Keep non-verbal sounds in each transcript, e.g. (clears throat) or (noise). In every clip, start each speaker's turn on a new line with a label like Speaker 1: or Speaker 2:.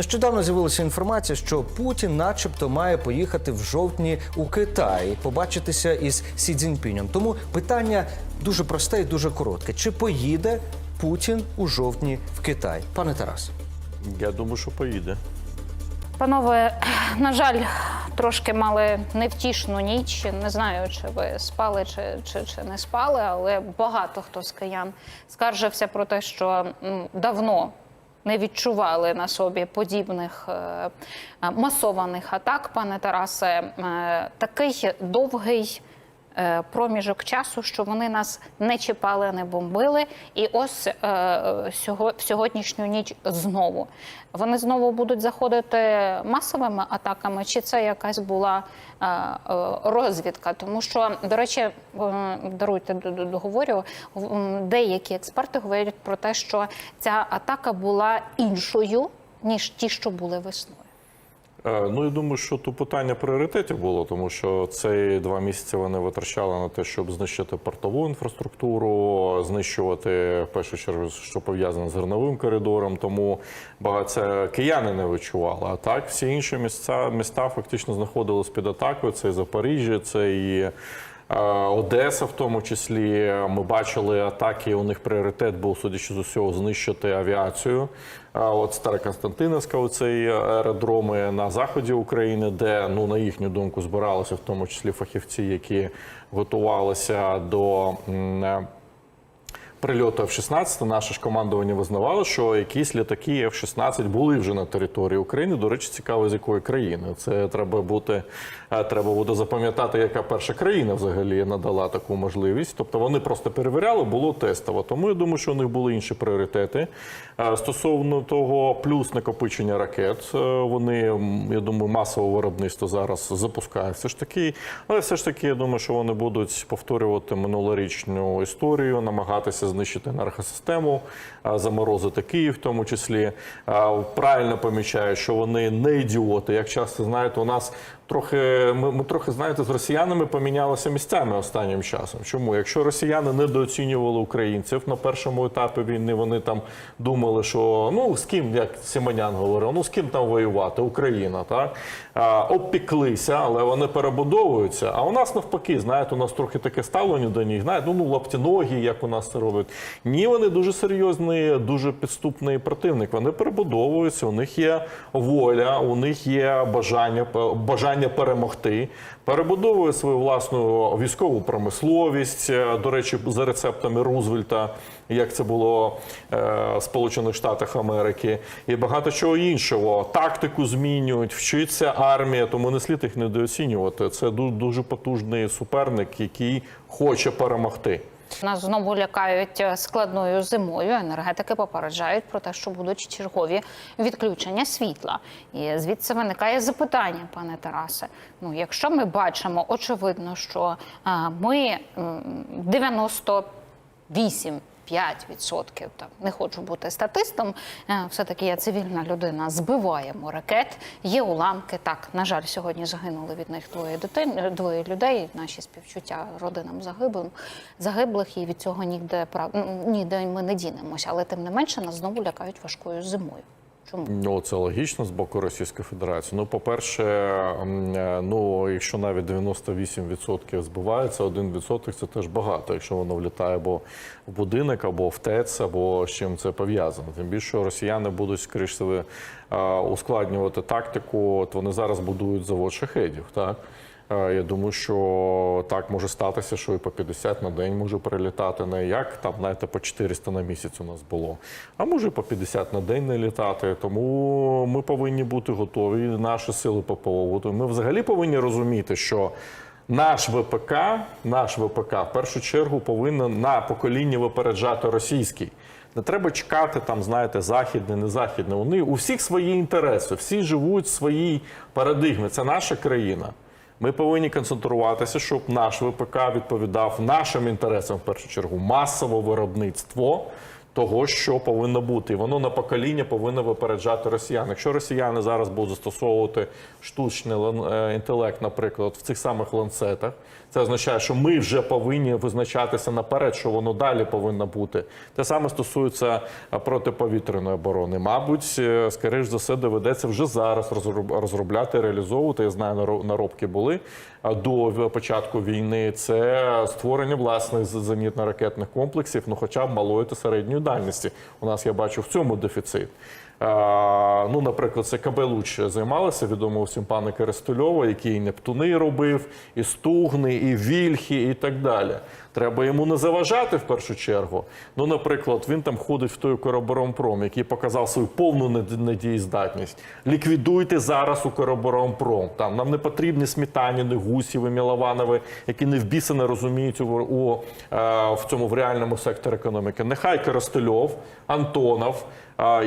Speaker 1: Нещодавно з'явилася інформація, що Путін, начебто, має поїхати в жовтні у Китай, побачитися із Сі Цзіньпінем. Тому питання дуже просте і дуже коротке: чи поїде Путін у жовтні в Китай? Пане Тарас.
Speaker 2: Я думаю, що поїде.
Speaker 3: Панове, (clears throat) на жаль, трошки мали невтішну ніч. Не знаю, чи ви спали, чи, чи, чи не спали, але багато хто з киян скаржився про те, що давно не відчували на собі подібних е, масованих атак, пане Тарасе. Е, Такий довгий е, проміжок часу, що вони нас не чіпали, не бомбили. І ось в сьогоднішню ніч знову. Вони знову будуть заходити масовими атаками, чи це якась була розвідка? Тому що, до речі, е, даруйте договорю, деякі експерти говорять про те, що ця атака була іншою ніж ті, що були весною.
Speaker 2: Е, Ну я думаю, що тут питання пріоритетів було, тому що ці два місяці вони витрачали на те, щоб знищити портову інфраструктуру, знищувати в першу чергу, що пов'язане з зерновим коридором. Тому багато кияни не відчували. А так всі інші місця міста фактично знаходились під атакою. Це і Запоріжжя, це і. Е, Одеса, в тому числі, ми бачили атаки. У них пріоритет був, судячи з усього, знищити авіацію. От Староконстантиновська, оцей аеродроми на заході України, де ну на їхню думку збиралися, в тому числі фахівці, які готувалися до. Прильоту F-16 наше ж командування визнавало, що якісь літаки F-16 були вже на території України. До речі, цікаво, з якої країни. Це треба бути, е, треба буде запам'ятати, яка перша країна взагалі надала таку можливість. Тобто вони просто перевіряли, було тестово. Тому я думаю, що у них були інші пріоритети. Е, Стосовно того, плюс накопичення ракет, е, вони я думаю, масове виробництво зараз запускають. Все ж таки, але все ж таки, я думаю, що вони будуть повторювати минулорічну історію, намагатися знищити енергосистему, заморозити Київ, в тому числі. Правильно помічаю, що вони не ідіоти. Як часто знаєте, у нас трохи ми, ми трохи знаєте з росіянами помінялися місцями останнім часом. Чому? Якщо росіяни недооцінювали українців на першому етапі війни, вони там думали, що ну з ким, як Сімонян говорив, ну з ким там воювати, Україна, так а, обпіклися, але вони перебудовуються. А у нас навпаки, знаєте, у нас трохи таке ставлення до них, знаєте, ну, ну лаптіногі, як у нас це роблять. Ні, вони дуже серйозний, дуже підступний противник. Вони перебудовуються, у них є воля, у них є бажання, бажання перемогти, перебудовує свою власну військову промисловість. Е, До речі, за рецептами Рузвельта, як це було е, в Сполучених Штатах Америки, і багато чого іншого. Тактику змінюють, вчиться армія, тому не слід їх недооцінювати. Це ду- дуже потужний суперник, який хоче перемогти.
Speaker 3: Нас знову лякають е, складною зимою. Енергетики попереджають про те, що будуть чергові відключення світла. І звідси виникає запитання, пане Тарасе. Ну, якщо ми бачимо, очевидно, що е, ми м, 98 5%, так не хочу бути статистом. е, Все-таки я цивільна людина. Збиваємо ракет. Є уламки. Так, на жаль, сьогодні загинули від них двоє дитин, е, двоє людей. Наші співчуття родинам загиблим загиблих, і від цього ніде прав ну, ніде ми не дінемося. Але тим не менше нас знову лякають важкою зимою. Чому?
Speaker 2: Ну, це логічно з боку Російської Федерації. Ну, по-перше, е, ну якщо навіть 98% збивається, 1% це теж багато, якщо воно влітає або в будинок, або в ТЕЦ, або з чим це пов'язано. Тим більше росіяни будуть скоріше е, ускладнювати тактику. От вони зараз будують завод шахедів, так. Е, Я думаю, що так може статися, що і по 50 на день може прилітати. Не як там, знаєте, по 400 на місяць у нас було, а може по 50 на день не літати. Тому ми повинні бути готові. Наші сили ППО. Ми взагалі повинні розуміти, що наш ВПК, наш ВПК в першу чергу повинен на покоління випереджати російський. Не треба чекати там, знаєте, західне, не західне. Вони у всіх свої інтереси, всі живуть в своїй парадигмі. Це наша країна. Ми повинні концентруватися, щоб наш ВПК відповідав нашим інтересам в першу чергу масове виробництво. того, що повинно бути. І воно на покоління повинно випереджати росіян. Якщо росіяни зараз будуть застосовувати штучний е, інтелект, наприклад, в цих самих ланцетах, це означає, що ми вже повинні визначатися наперед, що воно далі повинно бути. Те саме стосується е, протиповітряної оборони. Мабуть, е, скоріш за все, доведеться вже зараз розробляти, реалізовувати. Я знаю, наробки були до початку війни. Це створення власних зенітно-ракетних комплексів, ну хоча б малої та середньої дальності. У нас я бачу в цьому дефіцит. Ну, наприклад, це КБ Луч займалося відомо всім пане Керестельова, який Нептуни робив, і Стугни, і Вільхи, і так далі. Треба йому не заважати в першу чергу. Ну, наприклад, він там ходить в той Укроборонпром, який показав свою повну недієздатність. Ліквідуйте зараз Укроборонпром. Там нам не потрібні Смітаніни, Гусєви, Мілованови, які не в біса не розуміють у, у, е, в цьому в реальному секторі економіки. Нехай Коростельов, Антонов.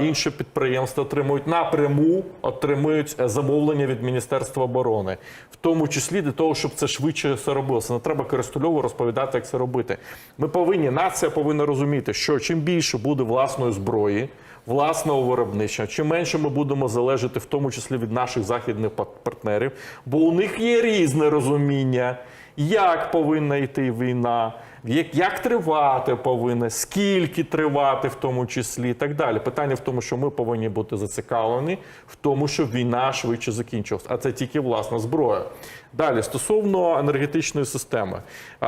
Speaker 2: Інші підприємства отримують напряму, отримують е, замовлення від Міністерства оборони, в тому числі для того, щоб це швидше все робилося. Не треба Користольову розповідати, як це робити. Ми повинні, нація повинна розуміти, що чим більше буде власної зброї, власного виробництва, чим менше ми будемо залежати, в тому числі від наших західних партнерів, бо у них є різне розуміння, як повинна йти війна. Як, як тривати повинна, скільки тривати, в тому числі, і так далі. Питання в тому, що ми повинні бути зацікавлені в тому, щоб війна швидше закінчилась. А це тільки власна зброя. Далі, стосовно енергетичної системи,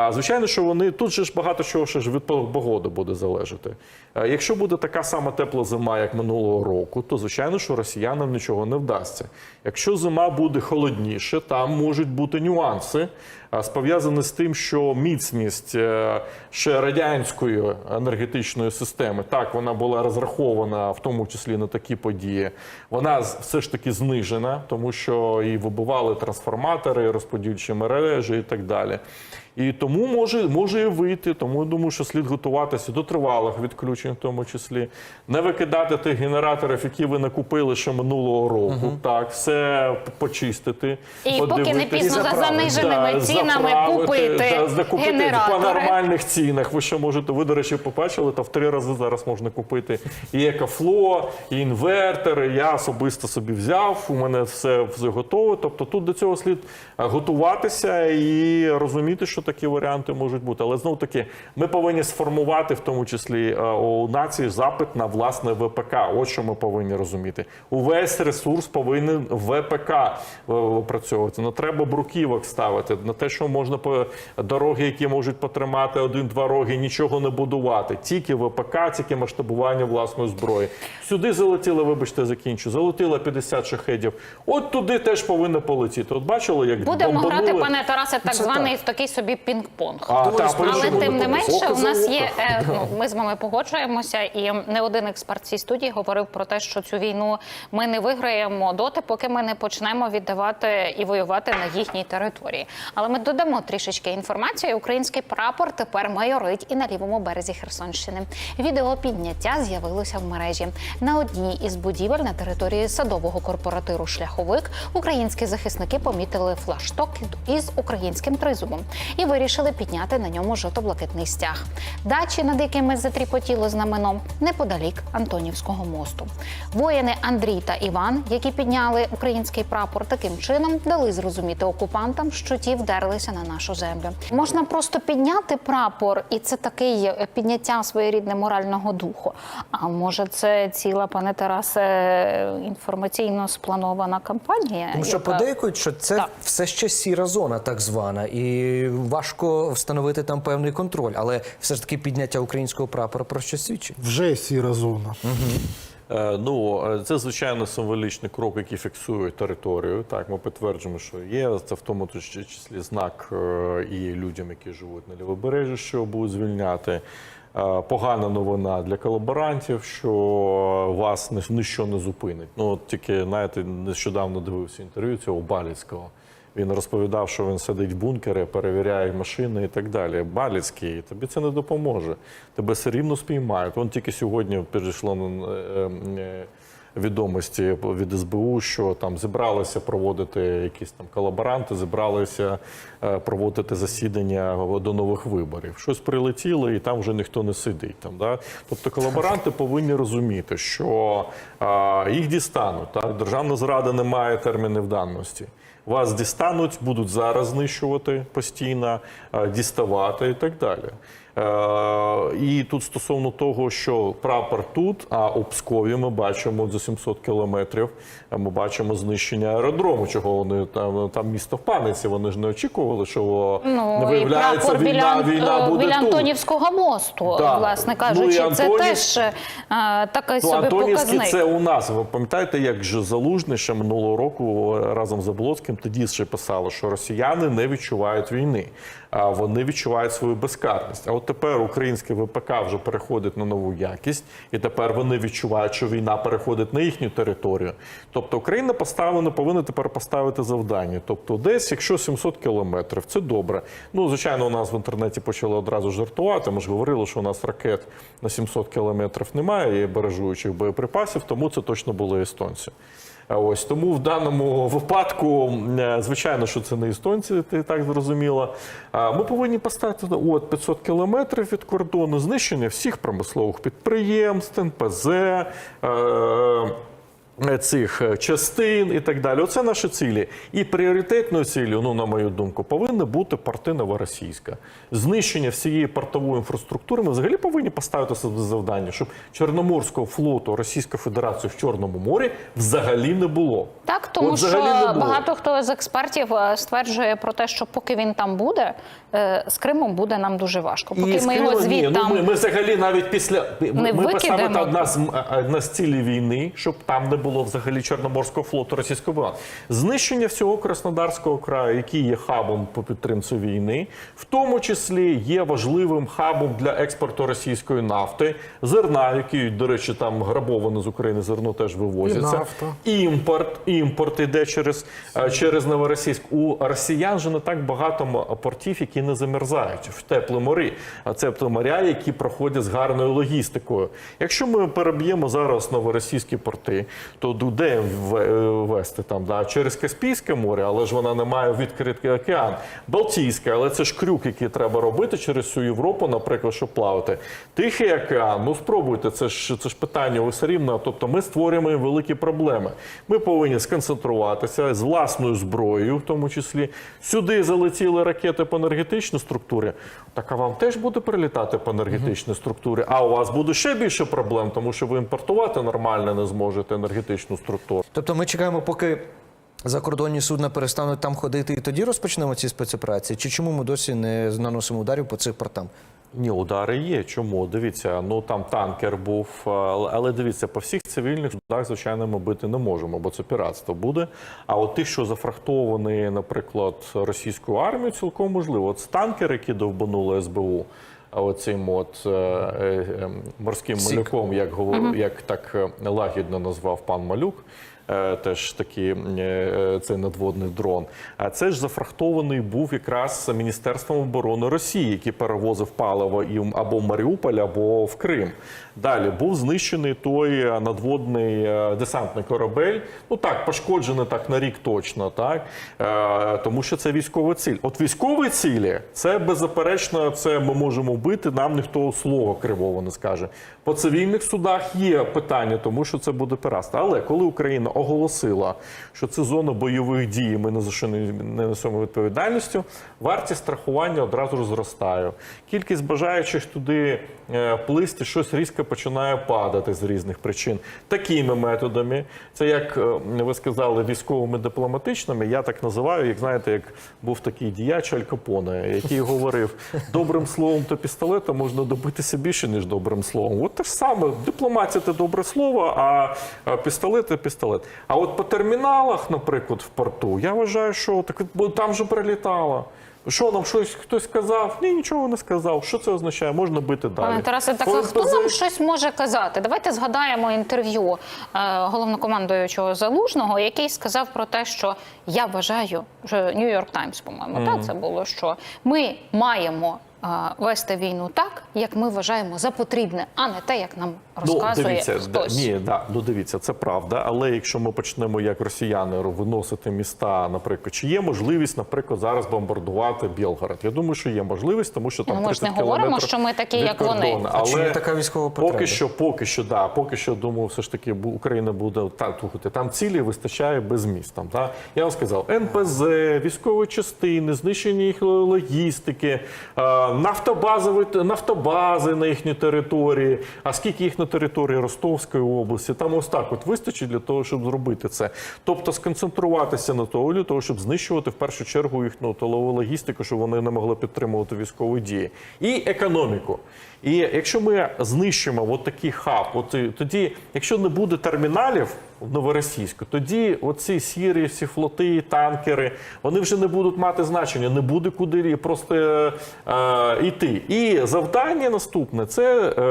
Speaker 2: звичайно, що вони тут же ж багато чого ще ж від погоди буде залежати. Якщо буде така сама тепла зима, як минулого року, то звичайно, що росіянам нічого не вдасться. Якщо зима буде холодніше, там можуть бути нюанси, пов'язані з тим, що міцність е, ще радянської енергетичної системи, так вона була розрахована в тому числі на такі події. Вона все ж таки знижена, тому що і вибивали трансформатори, розподільчі мережі і так далі. І тому може, може і вийти. Тому я думаю, що слід готуватися до тривалих відключень, в тому числі, не викидати тих генераторів, які ви накупили ще минулого року. Так, все почистити.
Speaker 3: І поки не пізно за заниженими
Speaker 2: Да,
Speaker 3: цінами купити
Speaker 2: да, закупити по нормальних цінах. Ви ще можете, ви, до речі, побачили, та в три рази зараз можна купити і екофло, і інвертори. Я особисто собі взяв. У мене все, все готове. Тобто тут до цього слід е, готуватися і розуміти, що такі варіанти можуть бути. Але знову таки, ми повинні сформувати в тому числі е, у нації запит на власне ВПК. Ось що ми повинні розуміти. Увесь ресурс повинен ВПК е, опрацьовувати. Не треба бруківок ставити на те, що можна по дороги, які можуть потримати один-два роги, нічого не будувати. Тільки ВПК, тільки масштабування власної зброї. Сюди залетіло, вибачте, закінчу. Залетіло 50 шахедів. От туди теж повинно полетіти. От бачили, як
Speaker 3: Будемо
Speaker 2: бомбанули?
Speaker 3: грати, пане Тарасе, так
Speaker 1: Це
Speaker 3: званий
Speaker 1: так.
Speaker 3: в такий пінг-понг.
Speaker 2: А, та,
Speaker 1: спроможно
Speaker 3: Але тим не менше, у нас є е, ну, ми з вами погоджуємося, і не один експерт цій студії говорив про те, що цю війну ми не виграємо доти, поки ми не почнемо віддавати і воювати на їхній території. Але ми додамо трішечки інформації. Український прапор тепер майорить і на лівому березі Херсонщини. Відео підняття з'явилося в мережі на одній із будівель на території садового корпоратиру Шляховик. Українські захисники помітили флашток із українським тризубом і вирішили підняти на ньому жовто-блакитний стяг. Дачі, над якими затріпотіло знамено, неподалік Антонівського мосту. Воїни Андрій та Іван, які підняли український прапор, таким чином дали зрозуміти окупантам, що ті вдерлися на нашу землю. Можна просто підняти прапор, і це такий підняття своєрідне морального духу. А може, це ціла, пане Тарасе, інформаційно спланована кампанія?
Speaker 1: Тому що
Speaker 3: яка-
Speaker 1: подейкують, що це
Speaker 3: Так.
Speaker 1: все ще сіра зона, так звана, і важко встановити там певний контроль. Але все ж таки підняття українського прапора про що свідчить.
Speaker 4: Вже сіра зона.
Speaker 2: Е, Ну, е, це звичайно символічний крок, який фіксує територію. Так, ми підтверджуємо, що є це в тому числі знак е, і людям, які живуть на лівобережжі, що будуть звільняти. Погана новина для колаборантів, що вас ні- ніщо не зупинить. Ну от тільки знаєте, нещодавно дивився інтерв'ю цього Баліцького. Він розповідав, що він сидить в бункері, перевіряє машини і так далі. Баліцький, тобі це не допоможе. Тебе все рівно спіймають. Вон тільки сьогодні перейшло на е, е, відомості від СБУ, що там зібралися проводити якісь там колаборанти, зібралися е, проводити засідання до нових виборів. Щось прилетіло, і там вже ніхто не сидить. Там, да? Тобто колаборанти повинні розуміти, що а, їх дістануть. Так? Державна зрада не має термінів давності. Вас дістануть, будуть зараз знищувати постійно, е, діставати і так далі. Е, І тут стосовно того, що прапор тут, а у Пскові ми бачимо за 700 кілометрів. е, Ми бачимо знищення аеродрому, чого вони там там місто в паниці. Вони ж не очікували, що
Speaker 3: Ну,
Speaker 2: не
Speaker 3: і
Speaker 2: виявляється
Speaker 3: прапор
Speaker 2: війна,
Speaker 3: біля,
Speaker 2: війна
Speaker 3: е,
Speaker 2: буде
Speaker 3: біля. Антонівського мосту,
Speaker 2: Да.
Speaker 3: власне
Speaker 2: Ну, і
Speaker 3: кажучи, це теж е, такий
Speaker 2: Ну,
Speaker 3: собі
Speaker 2: Антонівський
Speaker 3: показник.
Speaker 2: це у нас. Ви пам'ятаєте, як же Залужний ще минулого року разом з Заблоцьким тоді ще писали, що росіяни не відчувають війни, а вони відчувають свою безкарність. А от тепер українське ВПК вже переходить на нову якість, і тепер вони відчувають, що війна переходить на їхню територію. Тобто Україна поставлена, повинна тепер поставити завдання. Тобто, десь, якщо 700 кілометрів, це добре. Ну, звичайно, у нас в інтернеті почали одразу жартувати. Ми ж говорили, що у нас ракет на 700 кілометрів немає і баражуючих боєприпасів, тому це точно були естонці. Ось тому в даному випадку, е, звичайно, що це не естонці, ти так зрозуміла. Ми повинні поставити от 500 кілометрів від кордону, знищення всіх промислових підприємств, НПЗ. Цих е, частин і так далі. Оце наші цілі. І пріоритетною цілею, ну на мою думку, повинна бути порти новоросійська. Знищення всієї портової інфраструктури. Ми взагалі повинні поставити собі завдання, щоб Чорноморського флоту Російської Федерації в Чорному морі взагалі не було.
Speaker 3: Так, тому
Speaker 2: От
Speaker 3: що багато хто з експертів е, стверджує про те, що поки він там буде, е, з Кримом буде нам дуже важко. Поки
Speaker 2: з
Speaker 3: ми його
Speaker 2: ні,
Speaker 3: звідти
Speaker 2: ну, ми, ми взагалі навіть після
Speaker 3: Не
Speaker 2: ми
Speaker 3: викидемо.
Speaker 2: поставити одна з одна з цілей війни, щоб там не було взагалі Чорноморського флоту російського БА. Знищення всього Краснодарського краю, який є хабом по підтримці війни, в тому числі є важливим хабом для експорту російської нафти, зерна, який, до речі, там грабоване з України зерно теж вивозиться.
Speaker 1: І нафта.
Speaker 2: Імпорт, імпорт іде через, е, через Новоросійськ. У росіян же не так багато портів, які не замерзають в теплі морі. А це моря, які проходять з гарною логістикою. Якщо ми переб'ємо зараз новоросійські порти, то де е, вести там да? через Каспійське море, але ж вона не має відкритий океан. Балтійське, але це ж крюк, який треба робити через всю Європу, наприклад, щоб плавати. Тихий океан, ну спробуйте, це ж це ж питання все рівно. Тобто ми створюємо великі проблеми. Ми повинні сконцентруватися з власною зброєю, в тому числі. Сюди залетіли ракети по енергетичній структурі. Так а вам теж буде прилітати по енергетичній структурі. А у вас буде ще більше проблем, тому що ви імпортувати нормально не зможете енергетичну структуру.
Speaker 1: Тобто ми чекаємо, поки закордонні судна перестануть там ходити, і тоді розпочнемо ці спецоперації? Чи чому ми досі не наносимо ударів по цих портам?
Speaker 2: Ні, удари є. Чому? Дивіться, ну там танкер був, але але дивіться, по всіх цивільних судах, звичайно, ми бити не можемо, бо це піратство буде. А от тих, що зафрахтовані, наприклад, російською армією, цілком можливо. От танкери, які довбанули СБУ. А Оцим от е, е, е, морським
Speaker 1: Сік.
Speaker 2: малюком, як говор, як так е, лагідно назвав пан Малюк, теж такий е, цей надводний дрон. А це ж зафрахтований був якраз Міністерством оборони Росії, який перевозив паливо і або в Маріуполь, або в Крим. Далі був знищений той е, надводний е, десантний корабель. Ну так, пошкоджений так на рік точно, так е, тому що це військова ціль. От військові цілі це беззаперечно, це ми можемо вбити. Нам ніхто слова кривого не скаже. По цивільних судах є питання, тому що це буде пиратство. Але коли Україна оголосила, що це зона бойових дій, ми не за що не не несемо відповідальністю. Вартість страхування одразу ж зростає. Кількість бажаючих туди е, плисти щось різко починає падати з різних причин. Такими методами, це як е, ви сказали, військовими дипломатичними. Я так називаю, як знаєте, як був такий діяч Аль Капоне, який говорив: добрим словом та пістолетом можна добитися більше, ніж добрим словом. От те ж саме, дипломатія це добре слово, а пістолет це пістолет. А от по терміналах, наприклад, в порту, я вважаю, що так там же прилітало. Що нам щось хтось сказав? Ні, нічого не сказав. Що це означає? Можна бити далі.
Speaker 3: Пане Тарасе, так
Speaker 2: Коли
Speaker 3: хто нам щось може казати? Давайте згадаємо інтерв'ю е, головнокомандуючого Залужного, який сказав про те, що я вважаю, що Нью-Йорк Таймс, по-моєму, так це було, що ми маємо вести війну так, як ми вважаємо за потрібне, а не те, як нам розказує
Speaker 2: ну, дивіться,
Speaker 3: хтось.
Speaker 2: Да, ні, да, ну дивіться, це правда. Але якщо ми почнемо як росіяни виносити міста, наприклад, чи є можливість, наприклад, зараз бомбардувати Білгород? Я думаю, що є можливість, тому що там
Speaker 3: Ну, ми ж не говоримо, що ми такі, як вони.
Speaker 2: кордону.
Speaker 1: А чи є така військова потреба?
Speaker 2: поки що, поки що, да, поки що думаю, все ж таки бу- Україна буде та слухайте, там цілі вистачає без міст. Там та я вам сказав, НПЗ, військові частини, знищення їх логістики, нафтобазові нафтобази на їхній території. А скільки їх на території Ростовської області? Там ось так от вистачить для того, щоб зробити це. Тобто сконцентруватися на того для того, щоб знищувати в першу чергу їхню тилову логістику, щоб вони не могли підтримувати військові дії, і економіку. І якщо ми знищимо от такий хаб, от тоді, якщо не буде терміналів Новоросійську, тоді оці сірі, всі флоти, танкери, вони вже не будуть мати значення, не буде куди просто е, е, йти. І завдання наступне це е,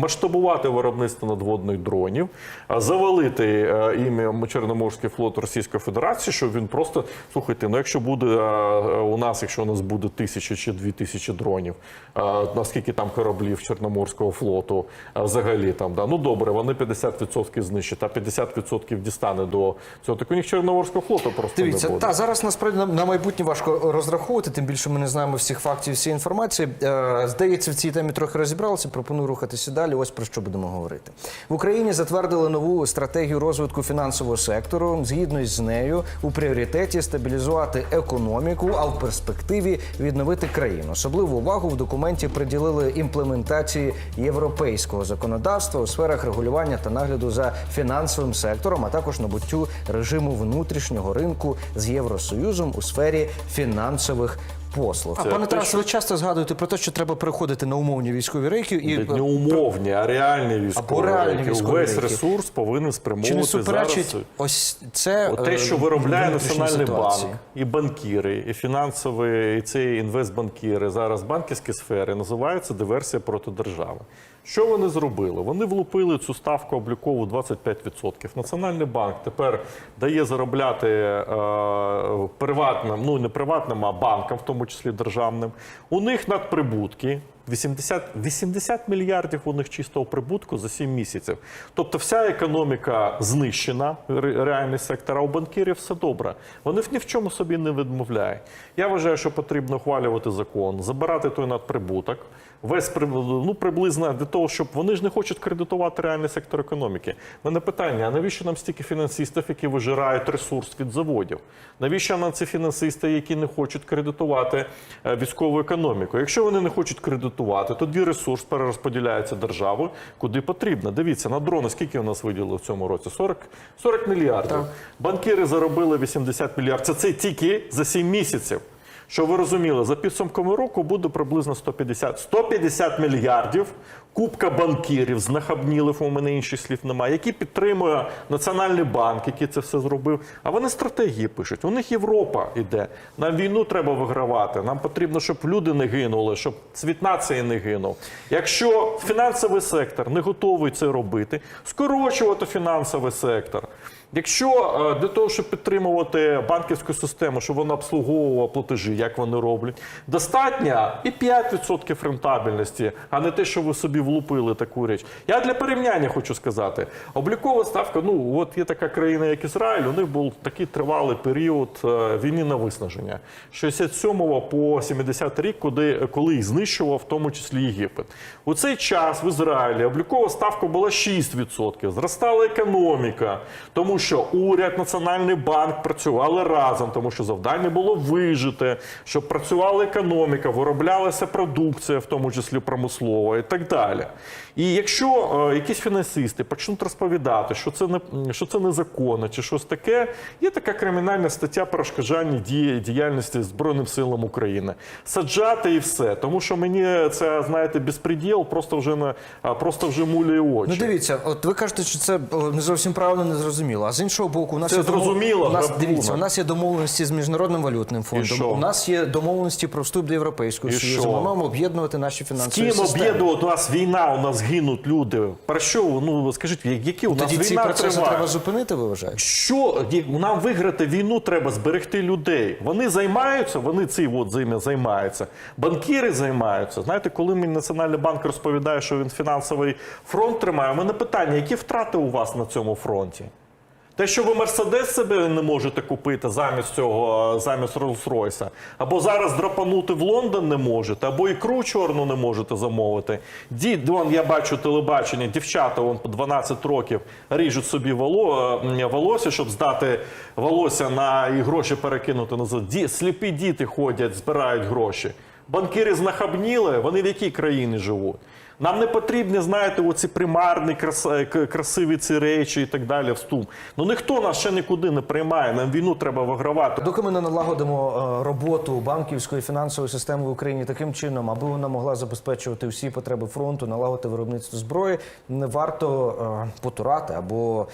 Speaker 2: масштабувати виробництво надводних дронів, завалити е, ім'ям Чорноморський флот Російської Федерації, щоб він просто слухайте, ну якщо буде е, е, у нас, якщо у нас буде тисяча чи дві тисячі дронів, е, наскільки там кораблів Чорноморського флоту е, взагалі там, да, ну добре, вони 50% знищать, а 50% дістане до цього. Так у них Чорноморського флоту просто
Speaker 1: Дивіться,
Speaker 2: не буде.
Speaker 1: та зараз насправді на, на майбутнє важко розраховувати, тим більше ми не знаємо всіх фактів, всієї інформації. Е, здається, в цій темі трохи розібралися. Пропоную рухатися далі. Ось про що будемо говорити. В Україні затвердили нову стратегію розвитку фінансового сектору. Згідно з нею, у пріоритеті стабілізувати економіку, а в перспективі відновити країну. Особливу увагу в документі приділили імплементації європейського законодавства у сферах регулювання та нагляду за фінансовим сектором, а також набуттю режиму внутрішнього ринку з Євросоюзом у сфері фінансових послуг. А пане Тарасе, ви часто згадуєте про те, що треба переходити на умовні військові рейки і
Speaker 2: Не умовні, а реальні військові.
Speaker 1: реальні
Speaker 2: рейки.
Speaker 1: військові
Speaker 2: Увесь
Speaker 1: рейки.
Speaker 2: ресурс повинен
Speaker 1: чи не суперечить
Speaker 2: зараз.
Speaker 1: ось це
Speaker 2: От те,
Speaker 1: е,
Speaker 2: що виробляє Національний
Speaker 1: ситуації?
Speaker 2: банк, і банкіри, і фінансові, і ці інвестбанкіри, зараз банківські сфери, називається диверсія проти держави. Що вони зробили? Вони влупили цю ставку облікову 25%. Національний банк тепер дає заробляти е, приватним, ну не приватним, а банкам, в тому числі державним. У них надприбутки. 80, 80 мільярдів у них чистого прибутку за 7 місяців. Тобто вся економіка знищена, реальний сектор, а у банкірів все добре. Вони ні в чому собі не відмовляють. Я вважаю, що потрібно ухвалювати закон, забирати той надприбуток, весь ну, приблизно для того, щоб вони ж не хочуть кредитувати реальний сектор економіки. Мене питання: а навіщо нам стільки фінансистів, які вижирають ресурс від заводів? Навіщо нам ці фінансисти, які не хочуть кредитувати е, військову економіку? Якщо вони не хочуть кредитувати, тоді ресурс перерозподіляється державою куди потрібно. Дивіться, на дрони скільки у нас виділили в цьому році? 40, 40 мільярдів. Банкіри заробили 80 мільярдів. Це, це тільки за 7 місяців. Що ви розуміли, за підсумками року буде приблизно 150, 150 мільярдів кубка банкірів, знахабнілих, у мене інших слів немає, які підтримує Національний банк, який це все зробив. А вони стратегії пишуть. У них Європа йде. Нам війну треба вигравати. Нам потрібно, щоб люди не гинули, щоб цвіт нації не гинув. Якщо фінансовий сектор не готовий це робити, скорочувати фінансовий сектор. Якщо е, для того, щоб підтримувати банківську систему, щоб вона обслуговувала платежі, як вони роблять, достатньо і 5% рентабельності, а не те, що ви собі влупили таку річ. Я для порівняння хочу сказати: облікова ставка. Ну от є така країна, як Ізраїль. У них був такий тривалий період е, війни на виснаження. з 67 по 70 рік, куди коли їх знищував, в тому числі Єгипет. У цей час в Ізраїлі облікова ставка була 6%. Зростала економіка, тому що уряд, Національний банк працювали разом, тому що завдання було вижити, щоб працювала економіка, вироблялася продукція, в тому числі промислова і так далі. І якщо е, якісь фінансисти почнуть розповідати, що це не що це незаконно чи щось таке, є така кримінальна стаття перешкоджання дії діяльності Збройним силам України. Саджати і все, тому що мені це знаєте безпреділ, просто вже на просто вже муляє очі.
Speaker 1: Ну дивіться, от ви кажете, що це не зовсім правильно, не зрозуміло. А з іншого боку, у нас
Speaker 2: Це
Speaker 1: є домов-
Speaker 2: зрозуміло,
Speaker 1: У нас дивіться, у нас є домовленості з міжнародним валютним фондом. У нас є домовленості про вступ до Європейського
Speaker 2: І
Speaker 1: союзу.
Speaker 2: що?
Speaker 1: Ми маємо об'єднувати наші
Speaker 2: З
Speaker 1: фінансові
Speaker 2: ким
Speaker 1: системи.
Speaker 2: об'єднувати? У нас війна, у нас гинуть люди. Про що? Ну скажіть, які у нас
Speaker 1: Тоді ці
Speaker 2: війна
Speaker 1: процеси
Speaker 2: триває?
Speaker 1: треба зупинити, ви вважаєте?
Speaker 2: Що нам виграти війну треба зберегти людей. Вони займаються, вони ці от зими займаються. Банкіри займаються. Знаєте, коли мені Національний банк розповідає, що він фінансовий фронт тримає, у мене питання: які втрати у вас на цьому фронті? Те, що ви Мерседес себе не можете купити замість цього, замість Rolls-Royce, або зараз драпанути в Лондон не можете, або ікру чорну не можете замовити. Дід, вон, я бачу телебачення, дівчата вон по 12 років ріжуть собі воло, волосся, щоб здати волосся на і гроші перекинути назад. Ді, сліпі діти ходять, збирають гроші. Банкіри знахабніли, вони в якій країні живуть? Нам не потрібні, знаєте, оці примарні, крас- е, красиві ці речі і так далі. Вступ. Ну ніхто нас ще нікуди не приймає. Нам війну треба вигравати.
Speaker 1: Доки ми не налагодимо е, роботу банківської фінансової системи в Україні таким чином, аби вона могла забезпечувати всі потреби фронту, налагодити виробництво зброї, не варто е, потурати або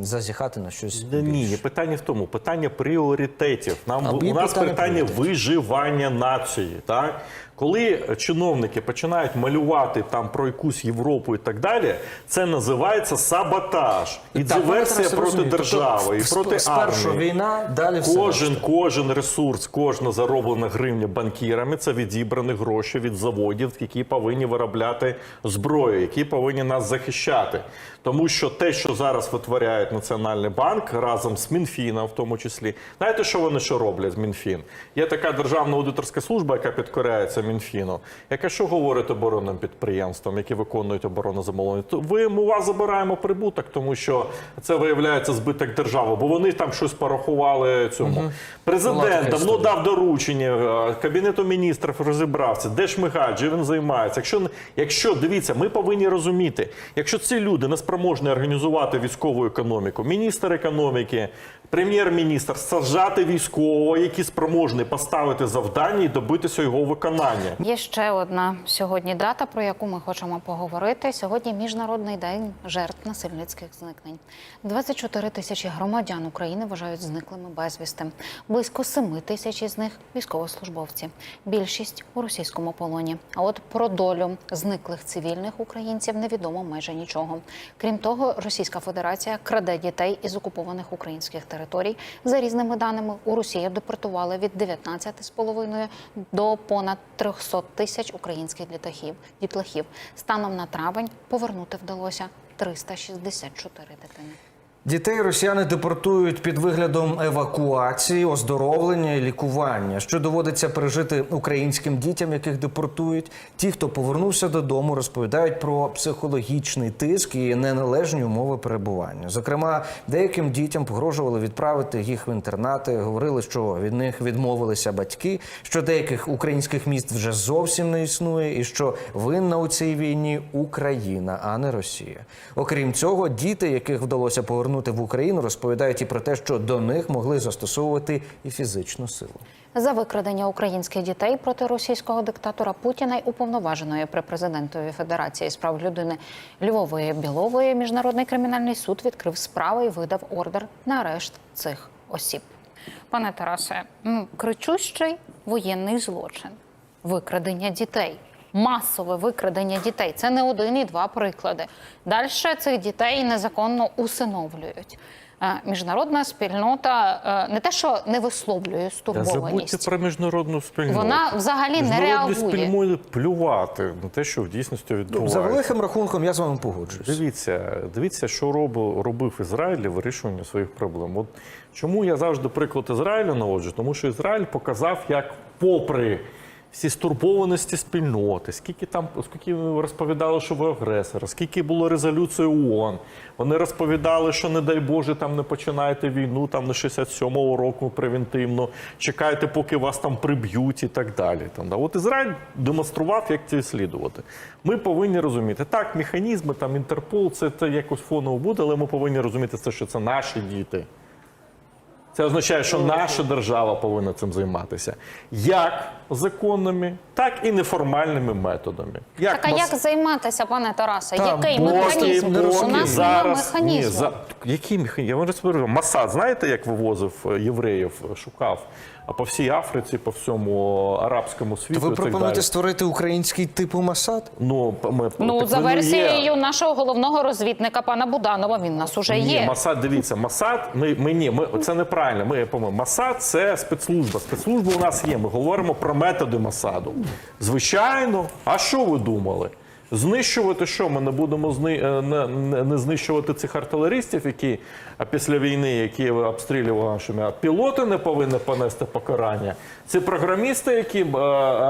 Speaker 1: зазіхати на щось.
Speaker 2: Да ні, питання в тому, питання пріоритетів. Нам у нас
Speaker 1: питання
Speaker 2: питання виживання нації. Так? Коли чиновники починають малювати там про якусь Європу і так далі, це називається саботаж і
Speaker 1: Так,
Speaker 2: диверсія проти
Speaker 1: розумію.
Speaker 2: держави
Speaker 1: Тобто,
Speaker 2: і проти
Speaker 1: спершу
Speaker 2: армії.
Speaker 1: війна, далі все.
Speaker 2: Кожен,
Speaker 1: решта.
Speaker 2: кожен ресурс, кожна зароблена гривня банкірами це відібрані гроші від заводів, які повинні виробляти зброю, які повинні нас захищати. Тому що те, що зараз витворяє Національний банк разом з Мінфіном, в тому числі, знаєте, що вони що роблять Мінфін? Є така державна аудиторська служба, яка підкоряється Мінфіну, яка що говорить оборонним підприємствам, які виконують оборонне замовлення. То ви ми у вас забираємо прибуток, тому що це виявляється збиток держави, бо вони там щось порахували цьому.
Speaker 1: Була
Speaker 2: Президент давно дав доручення, е, кабінету міністрів розібрався, де Шмигаль, чим він займається. Якщо якщо дивіться, ми повинні розуміти, якщо ці люди не спроможні організувати військову економіку, міністр економіки, прем'єр-міністр, саджати військового, які спроможні поставити завдання і добитися його виконання.
Speaker 3: Є ще одна сьогодні дата, про яку ми хочемо поговорити. Сьогодні міжнародний день жертв насильницьких зникнень. 24 тисячі громадян України вважають зниклими безвісти. Близько 7 тисяч із них військовослужбовці. Більшість у російському полоні. А от про долю зниклих цивільних українців невідомо майже нічого. Крім того, Російська Федерація краде дітей із окупованих українських територій. За різними даними, у Росію депортували від 19,5 до понад 300 тисяч українських дітлахів. дітлахів. Станом на травень повернути вдалося 364 дитини.
Speaker 1: Дітей росіяни депортують під виглядом евакуації, оздоровлення і лікування. Що доводиться пережити українським дітям, яких депортують. Ті, хто повернувся додому, розповідають про психологічний тиск і неналежні умови перебування. Зокрема, деяким дітям погрожували відправити їх в інтернати. Говорили, що від них відмовилися батьки, що деяких українських міст вже зовсім не існує, і що винна у цій війні Україна, а не Росія. Окрім цього, діти, яких вдалося повернути в Україну, розповідають і про те, що до них могли застосовувати і фізичну силу.
Speaker 3: За викрадення українських дітей проти російського диктатора Путіна й уповноваженої при президентові Федерації з прав людини Львової Білової міжнародний кримінальний суд відкрив справи і видав ордер на арешт цих осіб. Пане Тарасе, ну, кричущий воєнний злочин, викрадення дітей. Масове викрадення дітей це не один і два приклади. Далі цих дітей незаконно усиновлюють. Е, Міжнародна спільнота е, не те, що не висловлює
Speaker 2: Та забудьте
Speaker 3: стурбованість.
Speaker 2: про міжнародну спільноту.
Speaker 3: Вона взагалі не реагує.
Speaker 2: спільноті плювати на те, що в дійсності
Speaker 1: За великим рахунком я з вами погоджуюсь.
Speaker 2: Дивіться, дивіться, що робив, робив Ізраїль для вирішування своїх проблем. От чому я завжди приклад Ізраїлю наводжу? Тому що Ізраїль показав, як попри всі стурбованості спільноти, скільки там, скільки розповідали, що ви агресор, скільки було резолюцій ООН. Вони розповідали, що не дай Боже, там не починайте війну, там на 67-го року превентивно, чекайте, поки вас там приб'ють і так далі. Там, да. От Ізраїль демонстрував, як це слідувати. Ми повинні розуміти, так, механізми, там Інтерпол, це, це якось фоново буде, але ми повинні розуміти, це, що це наші діти. Це означає, що наша держава повинна цим займатися як законними, так і неформальними методами. Як
Speaker 3: Так а
Speaker 2: мас-
Speaker 3: як займатися, пане Тарасе?
Speaker 1: Та,
Speaker 3: Який механізм? У нас
Speaker 1: розумію.
Speaker 3: немає
Speaker 2: механізму. ні, за, Який механізм? Я вам розповідаю. Масад, знаєте, як вивозив е, євреїв, е, шукав А по всій Африці, по всьому арабському світу.
Speaker 1: То ви пропонуєте
Speaker 2: далі.
Speaker 1: створити український типу Масад?
Speaker 2: Ну, ми,
Speaker 3: Ну, за
Speaker 2: воно є.
Speaker 3: версією нашого головного розвідника пана Буданова, він у нас уже
Speaker 2: Ні,
Speaker 3: є.
Speaker 2: Масад, дивіться, Масад, ми, ми ні, ми це неправильно. Ми по-моєму, Масад це спецслужба. Спецслужба у нас є. Ми говоримо про методи Масаду. Звичайно, а що ви думали? Знищувати що? Ми не будемо зни... е, не, не, знищувати цих артилеристів, які а після війни, які обстрілювали нашими а пілоти не повинні понести покарання. Це програмісти, які е,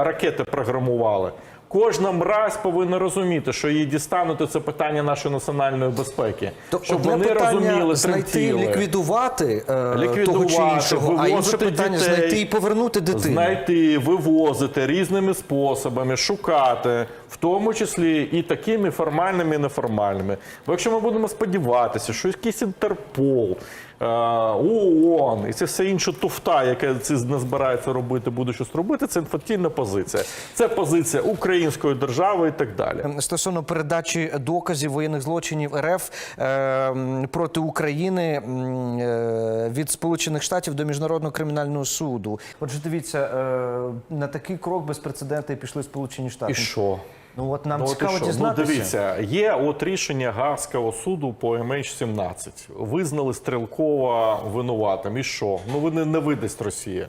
Speaker 2: ракети програмували. Кожна мразь повинна розуміти, що її дістанути це питання нашої національної безпеки.
Speaker 1: То
Speaker 2: щоб
Speaker 1: одне
Speaker 2: вони розуміли,
Speaker 1: знайти, ліквідувати, е,
Speaker 2: Ліквідувати,
Speaker 1: того чи іншого, а інше питання
Speaker 2: дітей,
Speaker 1: знайти і повернути дитину.
Speaker 2: Знайти, вивозити різними способами, шукати, в тому числі і такими формальними, і неформальними. Бо якщо ми будемо сподіватися, що якийсь Інтерпол, ООН і це все інше туфта, яке це не збирається робити, буде щось робити, це інфантільна позиція. Це позиція української держави і так далі.
Speaker 1: Стосовно передачі доказів воєнних злочинів РФ е, проти України е, від Сполучених Штатів до Міжнародного кримінального суду. Отже, дивіться, е, на такий крок безпрецедентний пішли Сполучені Штати.
Speaker 2: І що?
Speaker 1: Ну от нам
Speaker 2: Ну,
Speaker 1: цікаво дізнатися.
Speaker 2: Ну, дивіться, є от рішення Гарського суду по MH17. Визнали Стрелкова винуватим. І що? Ну вони не видасть Росія.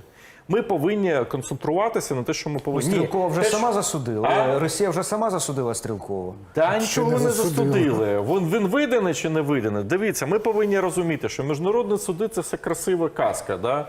Speaker 2: Ми повинні концентруватися на те, що ми повинні.
Speaker 1: Стрілкова вже
Speaker 2: Те, що-
Speaker 1: сама засудила.
Speaker 2: А?
Speaker 1: Росія вже сама засудила Стрілкова.
Speaker 2: Та нічого
Speaker 1: не засудили.
Speaker 2: Він, він виданий чи не виданий? Дивіться, ми повинні розуміти, що міжнародні суди це все красива казка. Да?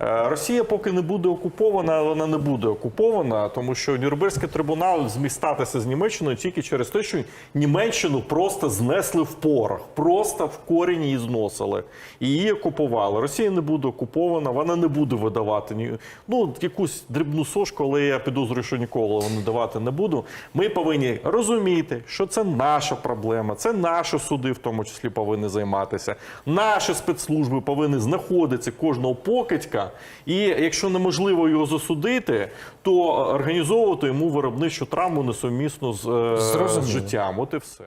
Speaker 2: Е, Росія поки не буде окупована, вона не буде окупована, тому що Нюрнберзький трибунал зміг статися з Німеччиною тільки через те, що Німеччину просто знесли в порох, просто в корінь її зносили. І її окупували. Росія не буде окупована, вона не буде видавати ну якусь дрібну сошку, але я підозрюю, що ніколи вони давати не буду. Ми повинні розуміти, що це наша проблема, це наші суди, в тому числі, повинні займатися. Наші спецслужби повинні знаходитися кожного покидька, і якщо неможливо його засудити, то організовувати йому виробничу травму несумісну з, е, з життям. От і все.